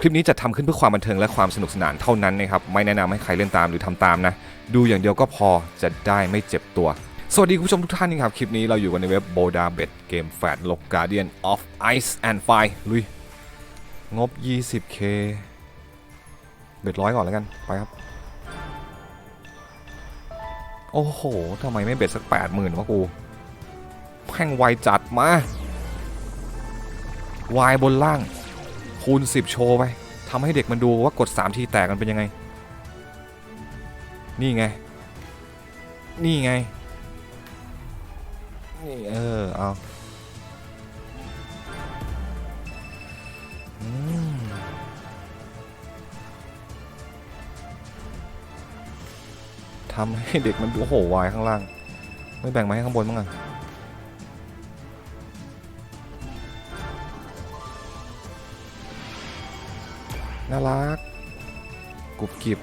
คลิปนี้จะทำขึ้นเพื่อความบันเทิงและความสนุกสนานเท่านั้นนะครับ ไม่แนะนำให้ใครเล่นตามหรือทำตามนะ ดูอย่างเดียวก็พอจะได้ไม่เจ็บตัว สวัสดีคุณผู้ชมทุกท่านนะครับ คลิปนี้เราอยู่กันในเว็บ b o d a b e t เกมแฟดลก Guardian of Ice and Fire ลุย งบ 20k เบ็ดร้อยก่อนแล้วกัน ไปครับ โอ้โหทำไมไม่เบ็ดสัก 80,000วะกูแม่งไวจัดมา วายบนล่าง คูณ 10 โชว์ไปทำให้เด็กมันดูว่ากด 3 ทีแตกมันเป็นยังไง นี่ไง นี่ไง นี่เออ เอาทำให้เด็กมันดูโอ้โหวายข้างล่าง ไม่แบ่งมาให้ข้างบนมั้างอะ น่ารักกรุบกริบ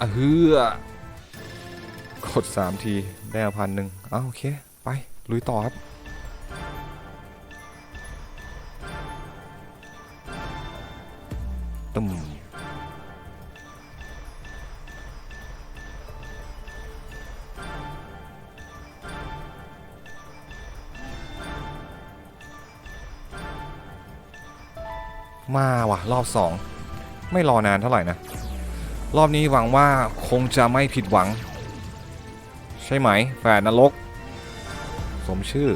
อะเฮือกดสามที ได้พันหนึ่งอ้าวโอเค ไป ลุยต่อครับ ตึม มาว่ะ รอบสองไม่รอนานเท่าไหร่นะ รอบนี้หวังว่าคงจะไม่ผิดหวัง ใช่ไหม แฝดนรก สมชื่อ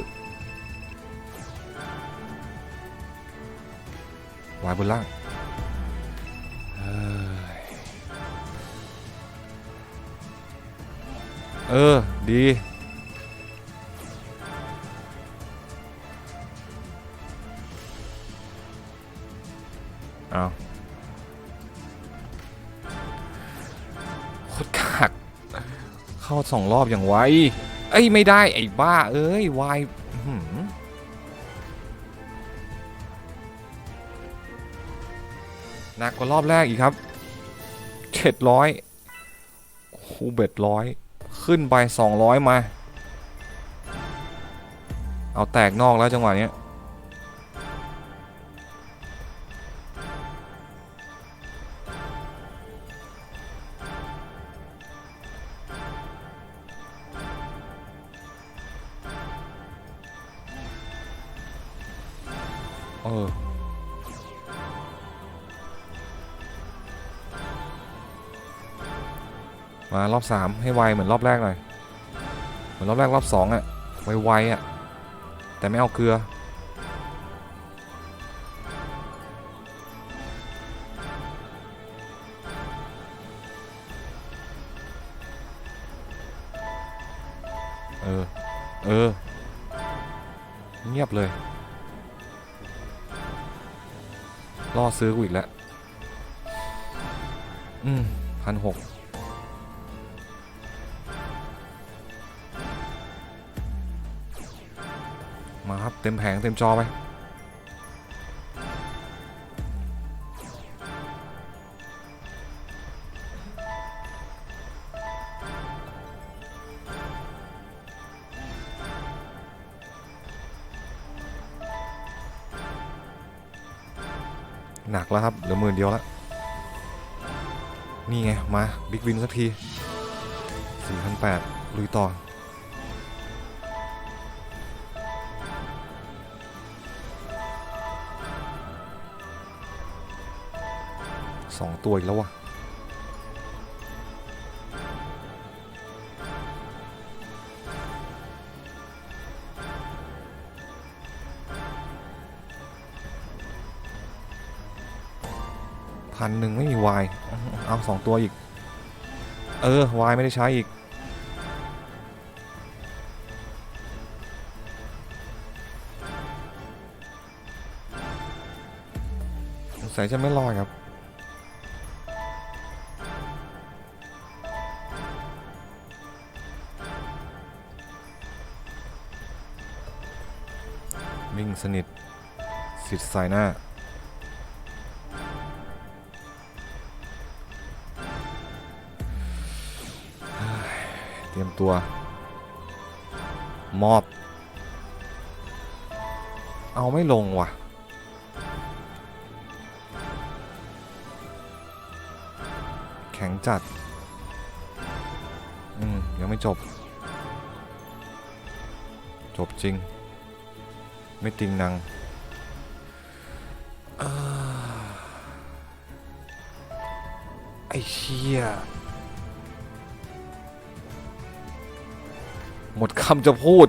วายบนล่างเออ ดี เอาโคตรกักเข้าสองรอบอย่างไวเอ้ย ไม่ได้ ไอ้บ้า เอ้ยวายหนักกว่ารอบแรกอีกครับเจ็ดร้อยคูเบ็ดร้อยขึ้นไปสองร้อยมา เอาแตกนอกแล้วจังหวะเนี้ย เออมารอบสามให้ไวเหมือนรอบแรกหน่อย เหมือนรอบแรกรอบสองอะไวๆอะ แต่ไม่เอาเกลือ เออ เออ เงียบเลย ล่อซื้อกูอีกแล้ว อืมพันหกมาครับ เต็มแผงเต็มจอไป หนักแล้วครับเหลือหมื่นเดียวแล้วนี่ไง มาบิ๊กวินสักที4,800ลุยต่อสองตัวอีกแล้ววะ พันหนึ่งไม่มีวายเอาสองตัวอีก เออวายไม่ได้ใช้อีกสงสัยจะไม่รอดครับวิ่งสนิทสิทธิ์สายหน้า เตรียมตัว มอบ เอาไม่ลงว่ะ แข็งจัด อืม ยังไม่จบ จบจริง ไม่ติงนังไอ้เชี่ย หมดคำจะพูด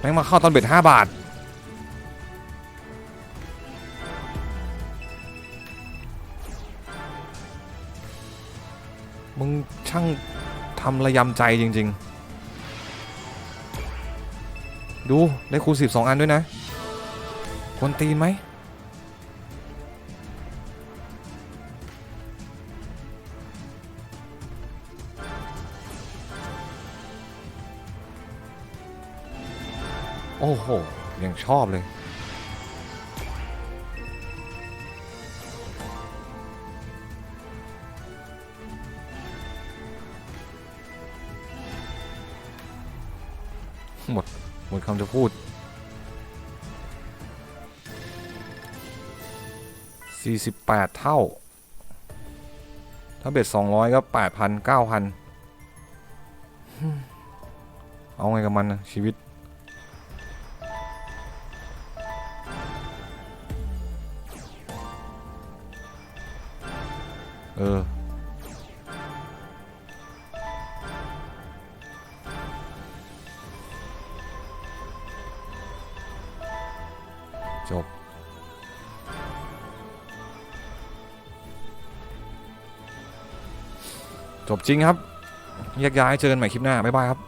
แม่งมาเข้าตอนเบ็ดห้าบาท มึงช่างทำระยำใจจริง ๆ ดู ได้คูณ12 อันด้วยนะกวนตีนไหม โอ้โห ยังชอบเลย หมด หมดคำจะพูด 48 เท่า ถ้าเบ็ด 200 ก็ 8,000 9,000 เอาไงกับมันนะชีวิต เออ จบ จบจริงครับแยกย้ายเจอกันใหม่คลิปหน้า บ๊ายบายครับ